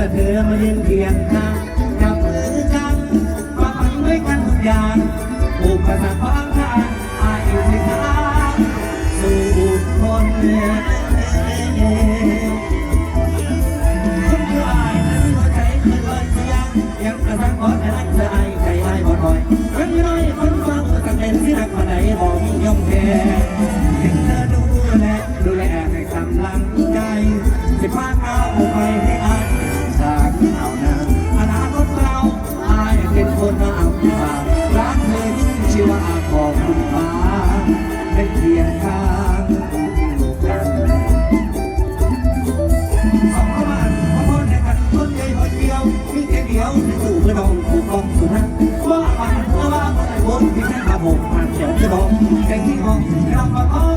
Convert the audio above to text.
มื่อเธอมายืนเคียงข้างจับมือกันมาฝันด้วยกันทุกอย่างอุปสรรคขวางทางอายุที่ทางสู่คนเดียวคนที่อายนั้นหัวใจคือลอยเสียงยังกระสังขอแต่รักเธออายใจอายบ่ถอยคนน้อยคนฟังสักเป็นที่รักคนไหนบอกยอมแพ้ถึงเธอดูแล รักเธอยิ่งชีวาขอบคุณฟ้าไม่เพียงข้างกันสองข้ามาขอโทษนะครันต้นใหญ่พอเดียวมีแต่เดียวสู่เพื่อน้องถูกองสุนัขว่ามันเมื่อว่านไอ้บนที่แค่มาผมผ่านเขียวจะดองใจที่ห้องยังมาอ้อ